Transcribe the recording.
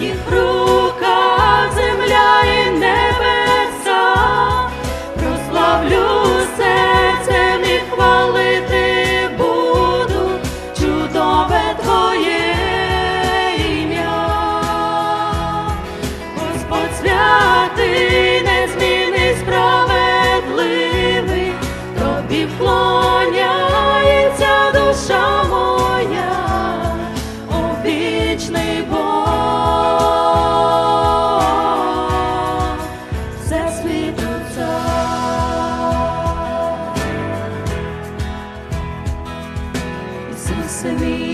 їх руках земля і небеса, прославлю серце, і хвалити буду, чудове твоє ім'я, Господь святий, не зміни справедливий, тобі вплоть. misery.